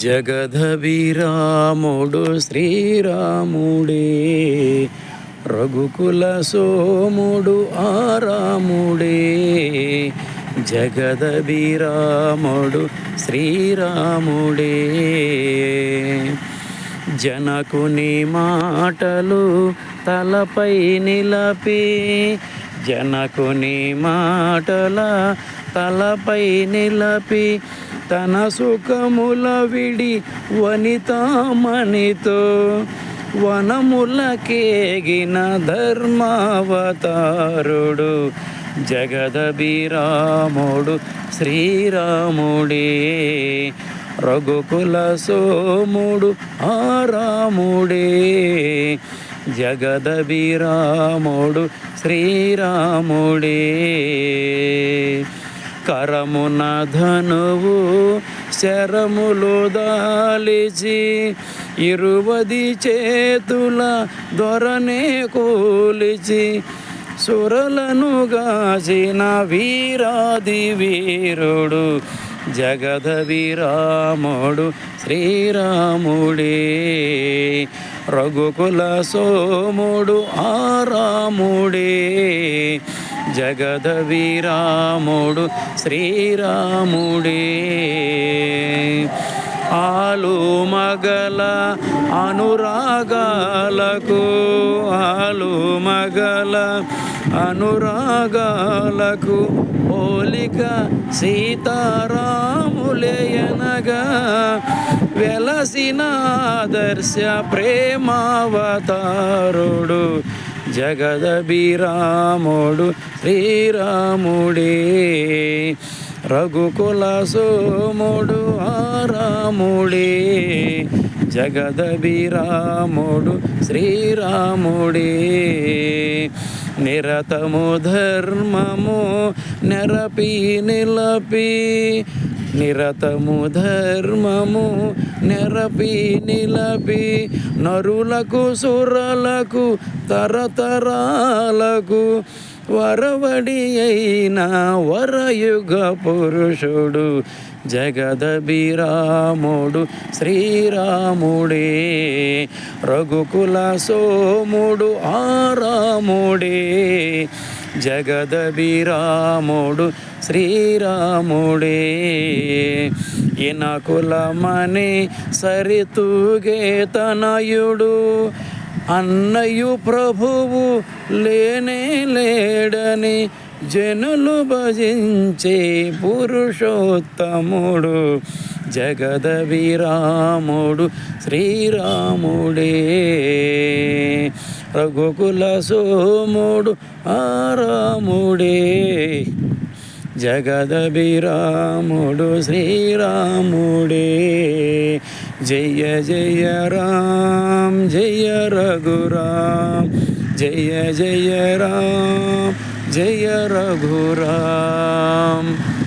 జగదభిరాముడు శ్రీరాముడే. రఘుకుల సోముడు ఆరాముడే జగదభిరాముడు శ్రీరాముడే. జనకుని మాటలు తలపై నిలపి జనకుని మాటల తలపై నిలపి తన సుఖముల విడి వనితామణితో వనములకేగిన ధర్మావతారుడు జగదభిరాముడు శ్రీరాముడే. రఘుకుల సోముడు ఆ రాముడే జగదభిరాముడు శ్రీరాముడే. కరమున ధనువు శరములు దాలిచి ఇరువది చేతుల దొరనే కూలిచి సురలను గాసిన వీరాది వీరుడు జగద విరాముడు శ్రీరాముడే. రఘుకుల సోముడు ఆరాముడే జగద వీరాముడు శ్రీరాముడే. ఆలు మగల అనురాగాలకు ఆలు మగల అనురాగాలకు పోలిక సీతారాములేయనగా వెలసిన ఆదర్శ ప్రేమావతారుడు జగదభిరాముడు శ్రీరాముడే. రఘుకుల సోముడు ఆరాముడే. జగదభిరాముడు శ్రీరాముడే. నిరతము ధర్మము నెరపి నిలపి నిరతము ధర్మము నెరపి నిలపి నరులకు సురలకు తరతరాలకు వరవడి అయిన వరయుగ పురుషుడు జగదభిరాముడు శ్రీరాముడే రఘుకుల సోముడు ఆరాముడే జగదభిరాముడు శ్రీరాముడే. ఇనకులమని సరితూగే తనయుడు. అన్నయు ప్రభువు లేనే లేడని జనులు భజించే పురుషోత్తముడు జగదభిరాముడు శ్రీరాముడే. రఘుకుల సోముడు ఆరాముడే. జగదభిరాముడు శ్రీరాముడే. జయ జయ రామ్ జయ రఘురామ్ జయ జయ రామ్ జయ రఘురామ్.